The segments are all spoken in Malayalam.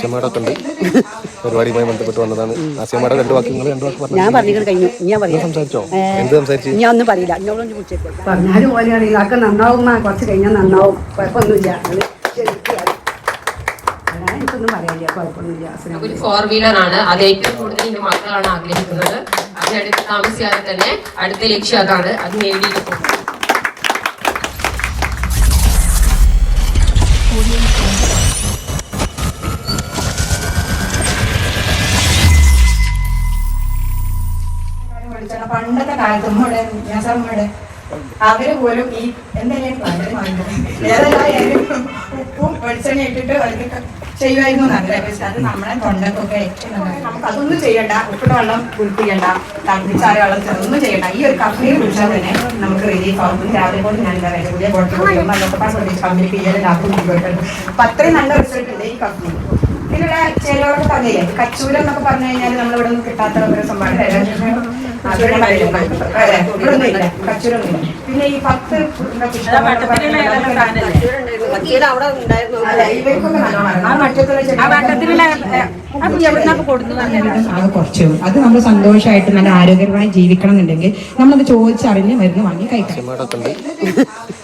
ആസിയമ്മയുടെ ഉണ്ട് പരിപാടിയുമായി ബന്ധപ്പെട്ട് വന്നതാണ്. ആസിയമ്മയുടെ രണ്ട് വാക്യങ്ങൾ രണ്ട് വാക്ക് പറഞ്ഞു ഞാൻ പറഞ്ഞു കഴിഞ്ഞു. ഞാൻ പറയാം. സംസാരിച്ചോ? എന്ത് സംസാരിച്ചു? ഞാൻ ഒന്നും പറയില്ല. എന്നോടൊന്നും വിളിച്ചിട്ട് പറഞ്ഞാലും പോലെയാണ്. ഇതൊക്കെ നന്നാവും കുറച്ച് കഴിഞ്ഞാൽ നന്നാവും. കുഴപ്പമൊന്നുമില്ല. ഒരു ഫോർ വീലർ ആണ്. അത് ഏറ്റവും കൂടുതൽ എന്റെ മക്കളാണ് ആഗ്രഹിക്കുന്നത്. അതിനടുത്ത് താമസിയാതെ തന്നെ അടുത്ത ലക്ഷ്യം അതാണ്. അത് നേടിയിരിക്കും പണ്ടത്തെ കാലത്ത് ഉമ്മയുടെ ഞാസമ്മയുടെ അവർ പോലും ഈ ഏതെല്ലാം ഉപ്പും വെളിച്ചെണ്ണ ഇട്ടിട്ട് അവർക്ക് ചെയ്യുമായിരുന്നു നല്ല പക്ഷെ അത് നമ്മളെ തൊണ്ടക്കൊക്കെ. നമുക്ക് അതൊന്നും ചെയ്യണ്ട. ഉപ്പിട്ട വെള്ളം കുളിപ്പിക്കണ്ട. തണുപ്പിച്ചാറ് വെള്ളം ഒന്നും ചെയ്യണ്ട. ഈ ഒരു കഫയിൽ കുടിച്ചാൽ തന്നെ നമുക്ക് റിലീഫ് ആകും രാവിലെ കൊണ്ട് ഞാൻ എന്താ പറയുക? പുതിയ ബോട്ടിൽ കുടിക്കുമ്പോൾ അതൊക്കെ കമ്പനി ലാഭം കൊണ്ടുപോയിട്ടുണ്ട്. അത്രയും നല്ല റിസൾട്ട് ഉണ്ട് ഈ കഫയിൽ ഇതിലുള്ള ചിലവർക്ക് പറഞ്ഞില്ലേ കച്ചൂരം എന്നൊക്കെ പറഞ്ഞു കഴിഞ്ഞാൽ നമ്മൾ ഇവിടെ നിന്ന് കിട്ടാത്ത ഒരു സംഭവം പിന്നെ ഈ പത്ത് ഇവർക്കൊക്കെ അത് കുറച്ച് അത് നമ്മൾ സന്തോഷമായിട്ട് നല്ല ആരോഗ്യപരമായി ജീവിക്കണം എന്നുണ്ടെങ്കിൽ നമ്മളത് ചോദിച്ചറിഞ്ഞ് മരുന്ന് വാങ്ങി കഴിക്കണം.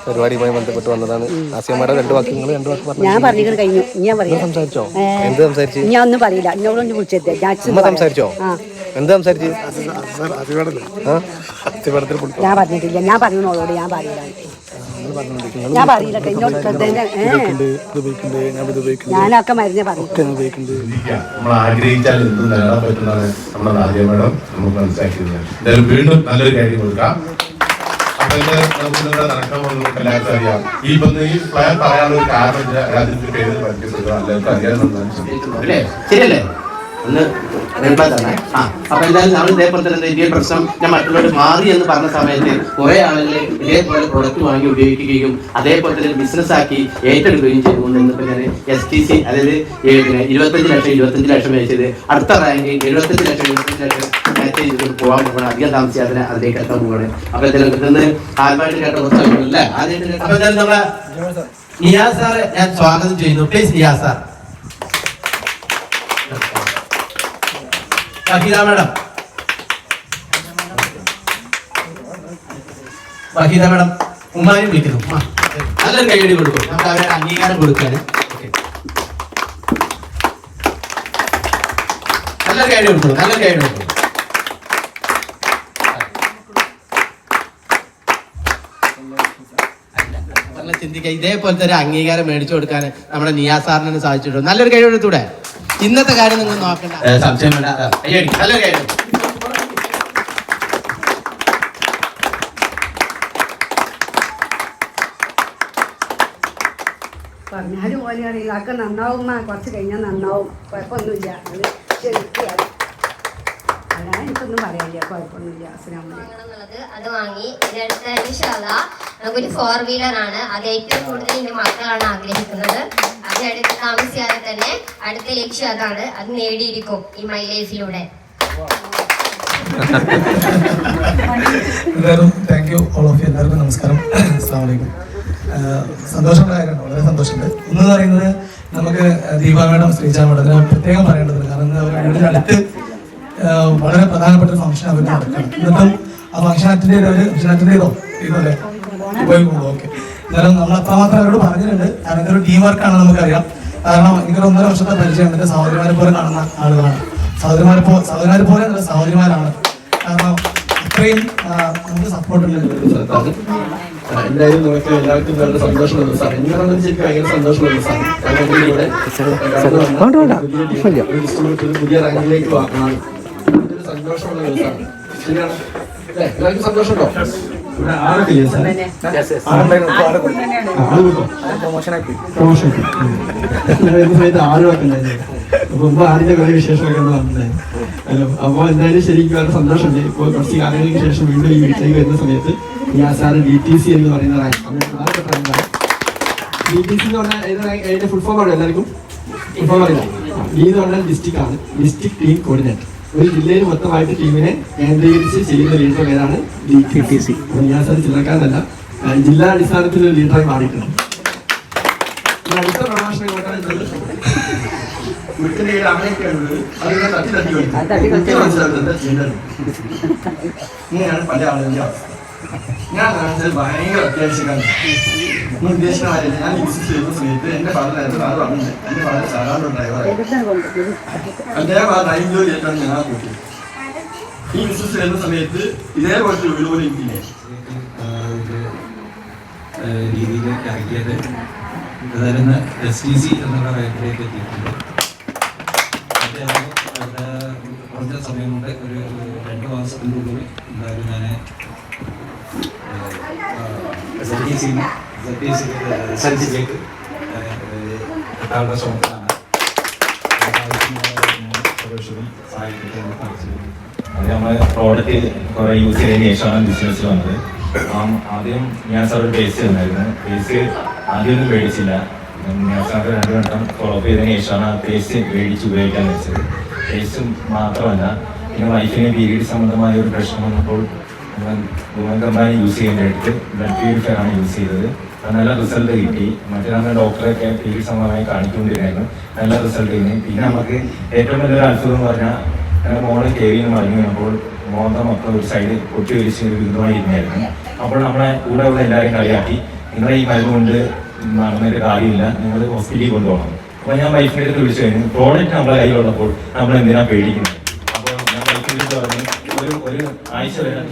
പരിപാടിയുമായി ബന്ധപ്പെട്ട് വന്നതാണ്. ആസിയമ്മയുടെ രണ്ട് വാക്യങ്ങൾ രണ്ട് വാക്ക് പറഞ്ഞു ഞാൻ പറഞ്ഞിട്ട് കഴിഞ്ഞു. ഞാൻ പറയാം. സംസാരിച്ചോ? എന്ത് സംസാരിച്ചു? ഞാൻ ഒന്നും പറയില്ല. എന്നോടൊന്ന് വിളിച്ചത് ഞാൻ സംസാരിച്ചോ? എന്ത് സംസാരിച്ചു? ഞാൻ പറഞ്ഞിട്ടില്ല. ഞാൻ പറഞ്ഞോളോട് ഞാൻ പറയില്ല. ഞാൻ പറയില്ല ഞാനൊക്കെ മരുന്ന് പറഞ്ഞു നമ്മൾ ആഗ്രഹിച്ചാൽ എന്തും നേടാൻ പറ്റുന്നതാണ് നമ്മുടെ ആര്യ മേഡം. നമുക്ക് മനസ്സിലാക്കിയത് വീണ്ടും നല്ലൊരു കാര്യം കൊടുക്കാം. മറ്റുള്ളവർ മാറി എന്ന് പറഞ്ഞ സമയത്ത് കുറെ ആളുകൾ ഇതേപോലെ പ്രൊഡക്റ്റ് വാങ്ങി ഉപയോഗിക്കുകയും അതേപോലെ തന്നെ ബിസിനസ് ആക്കി ഏറ്റെടുക്കുകയും ചെയ്തുകൊണ്ട് എസ് ടി സി അതായത് ഇരുപത്തഞ്ച് ലക്ഷം ഇരുപത്തഞ്ച് ലക്ഷം വെച്ചത് അടുത്ത റാങ്ക് എഴുപത്തഞ്ച് ലക്ഷം എഴുപത്തഞ്ച് ലക്ഷം മാച്ച് ചെയ്തിട്ട് പോകാൻ പോകണം അധികം താമസിയാതെ അതിലേക്ക് എത്താൻ പോകണം അപ്പൊ ഇതിൽ കേട്ട പുസ്തകങ്ങളല്ലേ ഞാൻ സ്വാഗതം ചെയ്യുന്നു. Please Niyas sir. Waheeda madam. Waheeda ഉമ്മാനെ വിളിക്കുന്നു. നല്ലൊരു കൈയടി കൊടുക്കും. നമുക്ക് അവരുടെ അംഗീകാരം കൊടുക്കാൻ. നല്ലൊരു കൈയടി കൊടുക്കും. നല്ലൊരു കൈയടി കൊടുക്കും നല്ല ചിന്തിക്കുക. ഇതേപോലത്തെ ഒരു അംഗീകാരം മേടിച്ചു കൊടുക്കാൻ നമ്മുടെ നിയാസാറിന് സാധിച്ചിട്ടുണ്ട്. നല്ലൊരു കഴിവെടുത്തൂടെ ഇന്നത്തെ കാര്യം നിങ്ങൾ നോക്കണ്ട. പറഞ്ഞാലും പോലെ അറിയില്ല. ഇതൊക്കെ നന്നാവും കുറച്ച് കഴിഞ്ഞാൽ നന്നാവും. കുഴപ്പമൊന്നുമില്ല. അത് ശരിക്കും എനിക്കൊന്നും പറയാനില്ല കുഴപ്പമൊന്നുമില്ല. അസ്ലാം അത് വാങ്ങി നമുക്കൊരു ഫോർ വീലർ ആണ്. അത് ഏറ്റവും കൂടുതൽ എന്റെ മക്കളാണ് ആഗ്രഹിക്കുന്നത്. അത് അടുത്ത് താമസിയാതെ തന്നെ അടുത്ത ലക്ഷ്യം അതാണ്. അത് നേടിയിരിക്കും ഈ മൈ ലൈഫിലൂടെ എല്ലാവരും thank you all of you എല്ലാവർക്കും നമസ്കാരം. അസ്സാം വലൈക്കും സന്തോഷമുള്ള കാര്യമാണ്. വളരെ സന്തോഷമുണ്ട്. ഒന്ന് പറയുന്നത് നമുക്ക് ദീപാ മേഡം ശ്രീജ മേഡം പ്രത്യേകം പറയേണ്ടതുണ്ട്. കാരണം അവരുടെ അടുത്ത് വളരെ പ്രധാനപ്പെട്ട ഒരു ഫംഗ്ഷൻ അവർ നടക്കുന്നത് എന്നിട്ടും ആ ഫംഗ്ഷൻ അറ്റൻഡ് ചെയ്ത ഒരു ഫംഗ്ഷൻ അറ്റൻഡ് ചെയ്തോ ചെയ്തല്ലേ പോയി ഓക്കെ എന്നാലും നമ്മൾ അത്രമാത്രം അവരോട് പറഞ്ഞിട്ടുണ്ട്. കാരണം ഇതൊരു ടീം വർക്കാണ് നമുക്കറിയാം. കാരണം എനിക്കൊരു ഒന്നര വർഷത്തെ പരിചയം എന്റെ സഹോദരിമാരെ പോലെ കാണുന്ന ആളുകളാണ്. സഹോദരിമാരെ പോ സഹോദരിമാരെ പോലെ നല്ല സഹോദരിമാരാണ്. കാരണം അത്രയും നമുക്ക് സപ്പോർട്ട് ഉണ്ട്. എന്തായാലും നമുക്ക് എല്ലാവർക്കും നല്ല സന്തോഷമുള്ള സാർ പറഞ്ഞാൽ ശരിക്കും ഭയങ്കര സന്തോഷമുള്ള സാർ. കാരണം ഇവിടെ പുതിയ ഒരു ഡിസ്ട്രിബ്യൂട്ടർ പുതിയ റാങ്കിലേക്ക് സന്തോഷമുള്ള ദിവസമാണ്. ശരിയാണ്? എല്ലാവർക്കും സന്തോഷമുണ്ടോ? മുമ്പ് കുറെ വിശേഷമൊക്കെ വന്നിട്ടുണ്ടായിരുന്നു അപ്പൊ എന്തായാലും ശരിക്കും വളരെ സന്തോഷമുണ്ട്. ഇപ്പൊ കുറച്ച് കാലങ്ങൾക്ക് ശേഷം വീണ്ടും ഈ വീട്ടിലേക്ക് വരുന്ന സമയത്ത് ഞാൻ സാറ് ഡി ടി സി എന്ന് പറയുന്ന ഡി ടി സി എന്ന് പറഞ്ഞാൽ അതിന്റെ ഫുൾ ഫോം ആണ് എല്ലാവർക്കും? ഫുൾ ഫോം അറിയില്ല ഡി എന്ന് പറഞ്ഞാൽ ഡിസ്ട്രിക്ട് ആണ്. ഡിസ്ട്രിക്ട് ടീം കോർഡിനേറ്റർ ഒരു ജില്ലയിൽ മൊത്തമായിട്ട് ടീമിനെ കേന്ദ്രീകരിച്ച് ചെയ്യുന്ന ലീഡർ പേരാണ് ഡി ടി സി. ഞാൻ സാർ ചില്ലക്കാരനല്ല ജില്ലാ അടിസ്ഥാനത്തിൽ ഒരു ലീഡറായി മാറിയിട്ടുണ്ട്. അടുത്ത പ്രഭാഷണം വീട്ടിന്റെ തട്ടി തട്ടി കളിക്കും എന്താ ചെയ്യേണ്ടത് ഇങ്ങനെയാണ് പല ആളുകളുടെ ഞാൻ കാണിച്ചത് ഭയങ്കര അത്യാവശ്യമാണ് കാര്യമില്ല ഞാൻ വിസിറ്റ് ചെയ്യുന്ന സമയത്ത് ഫാദർ സാധാരണ ഡ്രൈവറായി അദ്ദേഹം ആ ഡ്രൈവിംഗ് ജോലി ഞാൻ കൂട്ടി ഈ ബിസിനസ് ചെയ്യുന്ന സമയത്ത് ഇതേപോലത്തെ വീട് പോലെ എനിക്കില്ലേ രീതിയിലേക്ക് ഇറങ്ങിയത് അതായത് എസ് ടി സി എന്നുള്ള മേഖലയിലേക്ക് എത്തിയിട്ടുണ്ട് കുറഞ്ഞ സമയം കൊണ്ട് ഒരു രണ്ട് മാസത്തിന്റെ ഉള്ളിൽ എന്തായാലും ഞാൻ S T C S T സിയിലേക്ക് എത്താനുള്ള ശ്രമത്തിലാണ് അത് നമ്മൾ പ്രോഡക്റ്റ് കുറെ യൂസ് ചെയ്തതിന് ശേഷമാണ് ബിസിനസ് വന്നത്. ആദ്യം ഞാൻ സാർ ഒരു ബേസ് തന്നായിരുന്നു. ബേസ് ആദ്യമൊന്നും മേടിച്ചില്ല ഞാൻ സാർ രണ്ട് വട്ടം ഫോളോ അപ്പ് ചെയ്തതിന് ശേഷമാണ് ആ പേസ്റ്റ് മേടിച്ച് ഉപയോഗിക്കാൻ വെച്ചത്. പേസ്റ്റ് മാത്രമല്ല പിന്നെ വൈഫിന് പീരീഡ് സംബന്ധമായ ഒരു പ്രശ്നം വന്നപ്പോൾ വുമൻ കമ്പാനി യൂസ് ചെയ്യുന്നതിനടുത്ത് ബ്ലഡ് പ്യൂരിഫയർ ആണ് യൂസ് ചെയ്തത്. നല്ല റിസൾട്ട് കിട്ടി. മറ്റേ നമ്മുടെ ഡോക്ടറൊക്കെ പീരീഡ് സംബന്ധമായി കാണിച്ചുകൊണ്ടിരുന്നായിരുന്നു. നല്ല റിസൾട്ട് കിട്ടി. പിന്നെ നമുക്ക് ഏറ്റവും നല്ലൊരു അത്ഭുതം എന്ന് പറഞ്ഞാൽ എന്റെ മോൾ കേവിന്ന് പറഞ്ഞു. അപ്പോൾ മോന്ത മൊത്തം ഒരു സൈഡ് പൊട്ടി വലിച്ച് ബിന്ദുവായി ഇരുന്നായിരുന്നു. അപ്പോൾ നമ്മളെ കൂടെ ഉള്ള എല്ലാവരും കളിയാക്കി. നിങ്ങളെ ഈ മരുന്ന് കൊണ്ട് നടന്നൊരു കാര്യമില്ല. നിങ്ങൾ ഹോസ്പിറ്റലിൽ കൊണ്ടുപോകണം. അപ്പോൾ ഞാൻ വൈഫിന്റെ അടുത്ത് വിളിച്ചു കഴിഞ്ഞു പ്രോഡക്റ്റ് നമ്മളെ കയ്യിലുള്ളപ്പോൾ നമ്മൾ എന്തിനാ പേടിക്കുന്നത്? അപ്പോൾ ഞാൻ വൈഫിന്റെ അടുത്ത് പറഞ്ഞു ഒരു ഒരു ആഴ്ച വരെ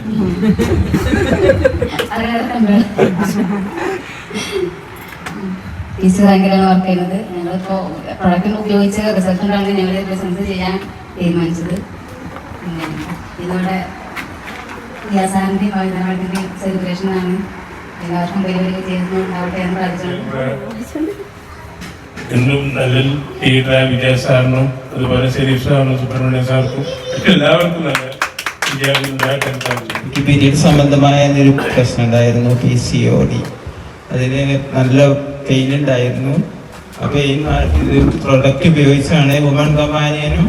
ടീച്ചർ ഭയങ്കരമാണ് വർക്ക് ചെയ്യുന്നത്. ഞങ്ങളിപ്പോൾ പ്രൊഡക്റ്റ് ഉപയോഗിച്ച റിസൾട്ട് ഉണ്ടാകുന്ന ഞങ്ങൾ ബിസിനസ് ചെയ്യാൻ തീരുമാനിച്ചത്. പിന്നെ ഇതോടെ ഗ്യാസാറിന്റെയും സെലിബ്രേഷൻ സെലിബ്രേഷനാണ് എല്ലാവർക്കും വലിയ ചെയ്യുന്നുണ്ടാവട്ടെ എന്ന് പ്രാർത്ഥിച്ചുകൊണ്ട് എന്നും നല്ല ലീഡറായ വിജയ സാറിനും അതുപോലെ ശരീഫ് സാറിനും സുബ്രഹ്മണ്യ സാർക്കും എല്ലാവർക്കും നല്ല വിജയം ഉണ്ടാക്കാൻ സാധിച്ചു എനിക്ക് പീരീഡ് സംബന്ധമായ ഒരു പ്രശ്നം ഉണ്ടായിരുന്നു? പി സി ഒ ഡി അതിന് നല്ല പെയിൻ ഉണ്ടായിരുന്നു. ആ ഈ ഇത് പ്രൊഡക്റ്റ് ഉപയോഗിച്ചാണ് വുമൺ കമാനിയനും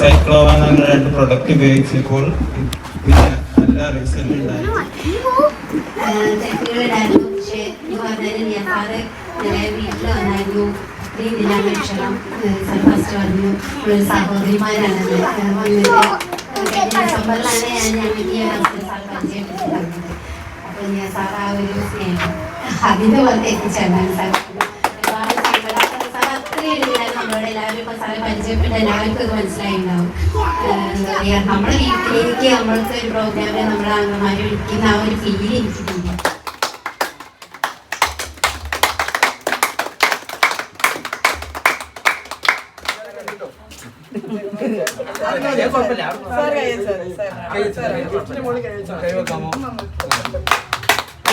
സൈക്ലോവ എന്ന രണ്ട് പ്രൊഡക്റ്റ് ഉപയോഗിച്ചപ്പോൾ നല്ല റിസൾട്ട് ഉണ്ടായി ഞാൻ വീട്ടിൽ വന്നായിരുന്നു ഭക്ഷണം ഫസ്റ്റ് വന്നു ഒരു സഹോദരിമാരാണ് ഡിസംബറിലാണ് ഞാൻ ഞാൻ ഈ ഒരു അവസരം സാർ പരിചയപ്പെടുത്തി തന്നത് അപ്പോൾ ഞാൻ സാർ ആ ഒരു സ്നേഹം. അതിന്റെ പുറത്ത് എത്തിച്ചേർന്നാണ് സാർ ഒരുപാട് സങ്കടം. സാർ അത്രയും നമ്മളോട് എല്ലാവരും ഇപ്പോൾ സാറെ പരിചയപ്പെട്ട എല്ലാവർക്കും ഇത് മനസ്സിലായിട്ടുണ്ടാവും. എന്താ പറയുക നമ്മുടെ വീട്ടിലേക്ക് നമ്മൾക്ക് ഒരു പ്രോഗ്രാമിൽ നമ്മുടെ അംഗന്മാരെ വിളിക്കുന്ന ആ ഒരു ഫീൽ എനിക്കില്ല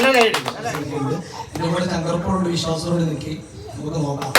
നമ്മുടെ ചങ്കർപ്പോഴുള്ള വിശ്വാസത്തോടെ നിൽക്കി നമുക്ക് നോക്കാം.